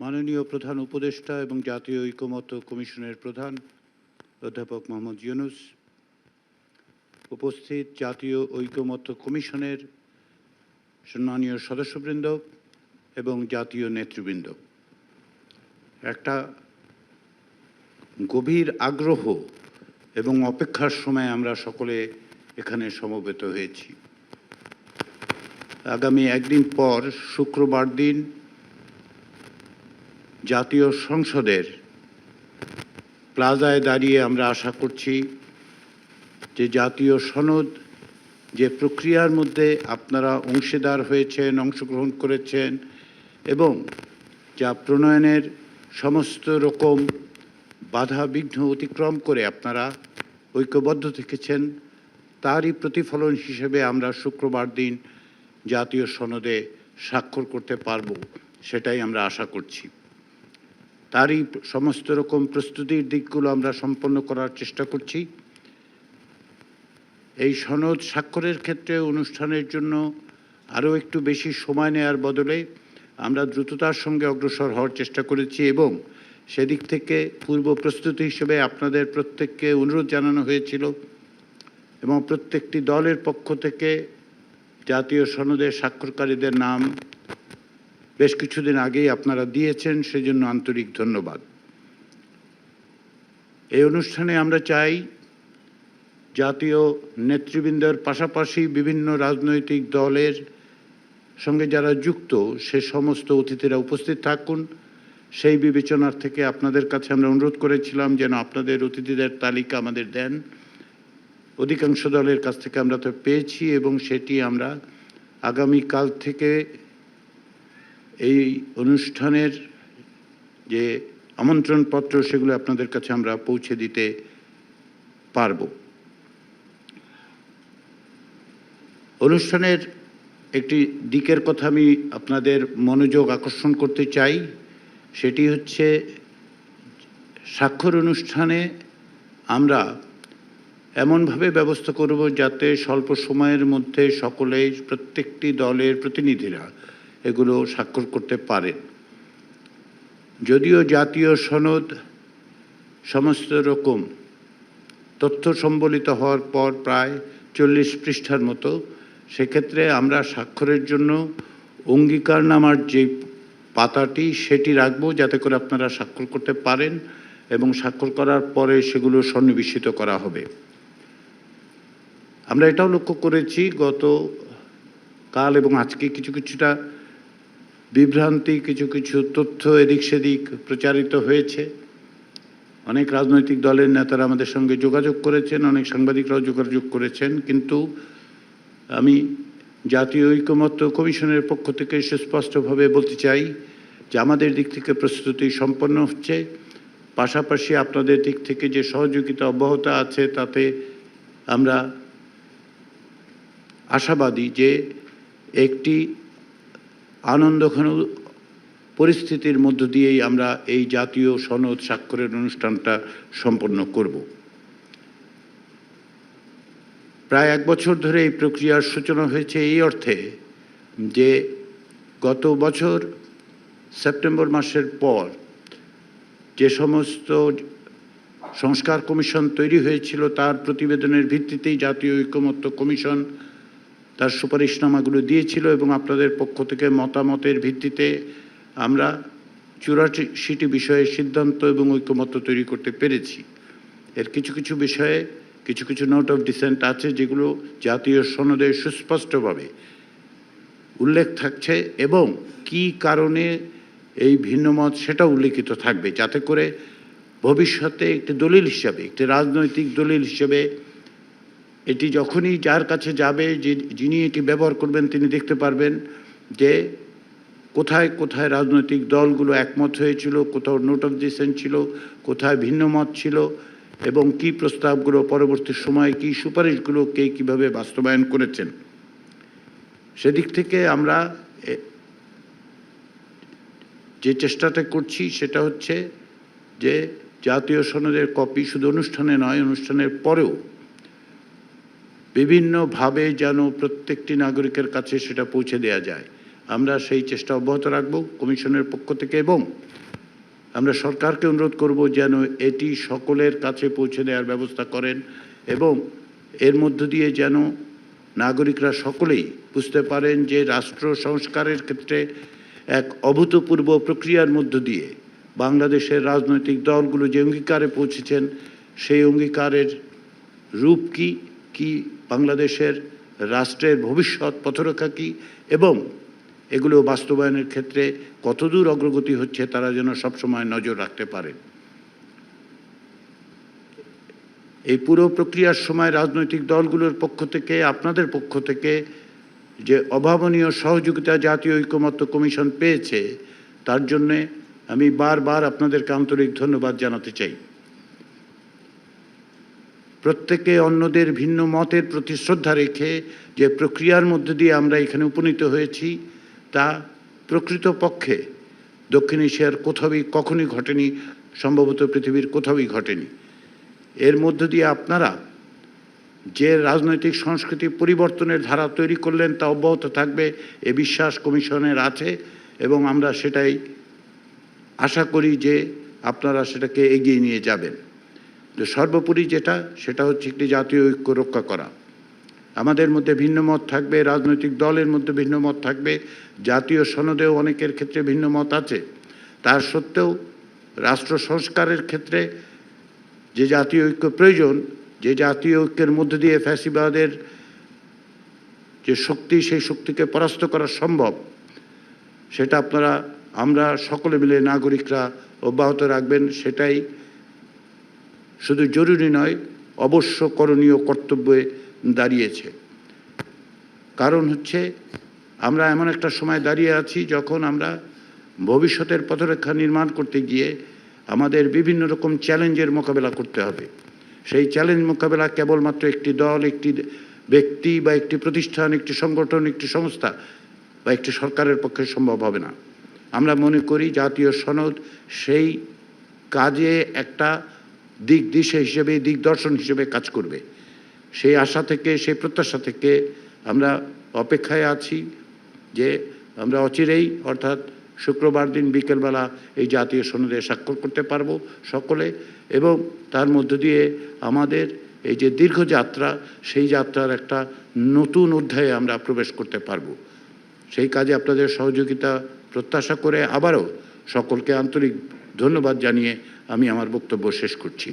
মাননীয় প্রধান উপদেষ্টা এবং জাতীয় ঐকমত্য কমিশনের প্রধান অধ্যাপক মোহাম্মদ ইউনুস, উপস্থিত জাতীয় ঐকমত্য কমিশনের সম্মানীয় সদস্যবৃন্দ এবং জাতীয় নেতৃবৃন্দ। একটা গভীর আগ্রহ এবং অপেক্ষার সময় আমরা সকলে এখানে সমবেত হয়েছি। আগামী একদিন পর শুক্রবার দিন জাতীয় সংসদের প্লাজায় দাঁড়িয়ে আমরা আশা করছি যে জাতীয় সনদ যে প্রক্রিয়ার মধ্যে আপনারা অংশীদার হয়েছেন, অংশগ্রহণ করেছেন এবং যা প্রণয়নের সমস্ত রকম বাধা বিঘ্ন অতিক্রম করে আপনারা ঐক্যবদ্ধ থেকেছেন, তারই প্রতিফলন হিসেবে আমরা শুক্রবার দিন জাতীয় সনদে স্বাক্ষর করতে পারব, সেটাই আমরা আশা করছি। তারই সমস্ত রকম প্রস্তুতির দিকগুলো আমরা সম্পন্ন করার চেষ্টা করছি। এই সনদ স্বাক্ষরের ক্ষেত্রে অনুষ্ঠানের জন্য আরও একটু বেশি সময় নেওয়ার বদলে আমরা দ্রুততার সঙ্গে অগ্রসর হওয়ার চেষ্টা করেছি এবং সেদিক থেকে পূর্ব প্রস্তুতি হিসেবে আপনাদের প্রত্যেককে অনুরোধ জানানো হয়েছিল এবং প্রত্যেকটি দলের পক্ষ থেকে জাতীয় সনদে স্বাক্ষরকারীদের নাম বেশ কিছুদিন আগেই আপনারা দিয়েছেন, সেজন্য আন্তরিক ধন্যবাদ। এই অনুষ্ঠানে আমরা চাই জাতীয় নেতৃবৃন্দের পাশাপাশি বিভিন্ন রাজনৈতিক দলের সঙ্গে যারা যুক্ত, সে সমস্ত অতিথিরা উপস্থিত থাকুন। সেই বিবেচনার থেকে আপনাদের কাছে আমরা অনুরোধ করেছিলাম যেন আপনাদের অতিথিদের তালিকা আমাদের দেন। অধিকাংশ দলের কাছ থেকে আমরা তো পেয়েছি এবং সেটি আমরা আগামীকাল থেকে এই অনুষ্ঠানের যে আমন্ত্রণপত্র, সেগুলো আপনাদের কাছে আমরা পৌঁছে দিতে পারব। অনুষ্ঠানের একটি দিকের কথা আমি আপনাদের মনোযোগ আকর্ষণ করতে চাই। সেটি হচ্ছে, স্বাক্ষর অনুষ্ঠানে আমরা এমনভাবে ব্যবস্থা করব যাতে স্বল্প সময়ের মধ্যে সকলেই প্রত্যেকটি দলের প্রতিনিধিরা এগুলো স্বাক্ষর করতে পারেন যদিও জাতীয় সনদ সমস্ত রকম, তথ্য সম্বলিত হওয়ার পর প্রায় চল্লিশ পৃষ্ঠার মতো, সেক্ষেত্রে আমরা স্বাক্ষরের জন্য অঙ্গীকারনামার যে পাতাটি সেটি রাখব যাতে করে আপনারা স্বাক্ষর করতে পারেন এবং স্বাক্ষর করার পরে সেগুলো সন্নিবেশিত করা হবে। আমরা এটাও লক্ষ্য করেছি, গত কাল এবং আজকে কিছু কিছুটা বিভ্রান্তি, কিছু কিছু তথ্য এদিক সেদিক প্রচারিত হয়েছে। অনেক রাজনৈতিক দলের নেতারা আমাদের সঙ্গে যোগাযোগ করেছেন, অনেক সাংবাদিকরাও যোগাযোগ করেছেন, কিন্তু আমি জাতীয় ঐকমত্য কমিশনের পক্ষ থেকে সুস্পষ্টভাবে বলতে চাই যে আমাদের দিক থেকে প্রস্তুতি সম্পন্ন হচ্ছে। পাশাপাশি আপনাদের দিক থেকে যে সহযোগিতা অব্যাহত আছে, তাতে আমরা আশাবাদী যে একটি আনন্দঘন পরিস্থিতির মধ্য দিয়েই আমরা এই জাতীয় সনদ স্বাক্ষরের অনুষ্ঠানটা সম্পন্ন করব। প্রায় এক বছর ধরে এই প্রক্রিয়ার সূচনা হয়েছে এই অর্থে যে গত বছর সেপ্টেম্বর মাসের পর যে সমস্ত সংস্কার কমিশন তৈরি হয়েছিল তার প্রতিবেদনের ভিত্তিতেই জাতীয় ঐকমত্য কমিশন তার সুপারিশনামাগুলো দিয়েছিল এবং আপনাদের পক্ষ থেকে মতামতের ভিত্তিতে আমরা চুরাশিটি বিষয়ে সিদ্ধান্ত এবং ঐকমত্য তৈরি করতে পেরেছি। এর কিছু কিছু বিষয়ে কিছু কিছু নোট অফ ডিসেন্ট আছে যেগুলো জাতীয় সনদে সুস্পষ্টভাবে উল্লেখ থাকছে এবং কি কারণে এই ভিন্নমত সেটা উল্লেখিত থাকবে। যাতে করে ভবিষ্যতে একটি দলিল হিসাবে, একটি রাজনৈতিক দলিল হিসেবে এটি যখনই যার কাছে যাবে, যে, যিনি এটি ব্যবহার করবেন, তিনি দেখতে পারবেন যে কোথায় কোথায় রাজনৈতিক দলগুলো একমত হয়েছিল, কোথাও নোট অফ ডিসেন্ট ছিল, কোথায় ভিন্ন মত ছিল, এবং কি প্রস্তাবগুলো পরবর্তী সময়ে, কি সুপারিশগুলো কে কীভাবে বাস্তবায়ন করেছেন। সেদিক থেকে আমরা যে চেষ্টাটা করছি, সেটা হচ্ছে যে জাতীয় সনদের কপি শুধু অনুষ্ঠানে নয়, অনুষ্ঠানের পরেও বিভিন্নভাবে যেন প্রত্যেকটি নাগরিকের কাছে সেটা পৌঁছে দেওয়া যায়। আমরা সেই চেষ্টা অব্যাহত রাখব কমিশনের পক্ষ থেকে এবং আমরা সরকারকে অনুরোধ করব যেন এটি সকলের কাছে পৌঁছে দেওয়ার ব্যবস্থা করেন এবং এর মধ্য দিয়ে যেন নাগরিকরা সকলেই বুঝতে পারেন যে রাষ্ট্র সংস্কারের ক্ষেত্রে এক অভূতপূর্ব প্রক্রিয়ার মধ্য দিয়ে বাংলাদেশের রাজনৈতিক দলগুলো যে অঙ্গীকারে পৌঁছেছেন, সেই অঙ্গীকারের রূপ কি কি বাংলাদেশের রাষ্ট্রের ভবিষ্যৎ পথরেখা কী এবং এগুলো বাস্তবায়নের ক্ষেত্রে কতদূর অগ্রগতি হচ্ছে তারা যেন সবসময় নজর রাখতে পারে। এই পুরো প্রক্রিয়ার সময় রাজনৈতিক দলগুলোর পক্ষ থেকে, আপনাদের পক্ষ থেকে যে অভাবনীয় সহযোগিতা জাতীয় ঐক্যমত্য কমিশন পেয়েছে, তার জন্যে আমি বারবার আপনাদেরকে আন্তরিক ধন্যবাদ জানাতে চাই। প্রত্যেকে অন্যদের ভিন্ন মতের প্রতি শ্রদ্ধা রেখে যে প্রক্রিয়ার মধ্যে দিয়ে আমরা এখানে উপনীত হয়েছি, তা প্রকৃতপক্ষে দক্ষিণ এশিয়ার কোথাওই কখনই ঘটেনি, সম্ভবত পৃথিবীর কোথাওই ঘটেনি। এর মধ্য দিয়ে আপনারা যে রাজনৈতিক সংস্কৃতি পরিবর্তনের ধারা তৈরি করলেন, তা অব্যাহত থাকবে, এ বিশ্বাস কমিশনের আছে এবং আমরা সেটাই আশা করি যে আপনারা সেটাকে এগিয়ে নিয়ে যাবেন। তো সর্বোপরি যেটা, সেটা হচ্ছে একটি জাতীয় ঐক্য রক্ষা করা। আমাদের মধ্যে ভিন্ন মত থাকবে, রাজনৈতিক দলের মধ্যে ভিন্ন মত থাকবে, জাতীয় সনদেও অনেকের ক্ষেত্রে ভিন্ন মত আছে। তার সত্ত্বেও রাষ্ট্র সংস্কারের ক্ষেত্রে যে জাতীয় ঐক্য প্রয়োজন, যে জাতীয় ঐক্যের মধ্যে দিয়ে ফ্যাসিবাদের যে শক্তি, সেই শক্তিকে পরাস্ত করা সম্ভব, সেটা আপনারা, আমরা সকলে মিলে নাগরিকরা অব্যাহত রাখবেন, সেটাই শুধু জরুরি নয়, অবশ্য করণীয় কর্তব্যে দাঁড়িয়েছে। কারণ হচ্ছে, আমরা এমন একটা সময় দাঁড়িয়ে আছি যখন আমরা ভবিষ্যতের পথরেখা নির্মাণ করতে গিয়ে আমাদের বিভিন্ন রকম চ্যালেঞ্জের মোকাবেলা করতে হবে। সেই চ্যালেঞ্জ মোকাবেলা কেবলমাত্র একটি দল, একটি ব্যক্তি বা একটি প্রতিষ্ঠান, একটি সংগঠন, একটি সংস্থা বা একটি সরকারের পক্ষে সম্ভব হবে না। আমরা মনে করি জাতীয় সনদ সেই কাজে একটা দিক দিশা হিসেবে দিগদর্শন হিসেবে কাজ করবে। সেই আশা থেকে, সেই প্রত্যাশা থেকে আমরা অপেক্ষায় আছি যে আমরা অচিরেই, অর্থাৎ শুক্রবার দিন বিকেলবেলা এই জাতীয় সনদে স্বাক্ষর করতে পারব সকলে এবং তার মধ্য দিয়ে আমাদের এই যে দীর্ঘ যাত্রা, সেই যাত্রার একটা নতুন অধ্যায়ে আমরা প্রবেশ করতে পারব। সেই কাজে আপনাদের সহযোগিতা, প্রত্যাশা করে আবারও সকলকে আন্তরিক ধন্যবাদ জানিয়ে আমি আমার বক্তব্য শেষ করছি।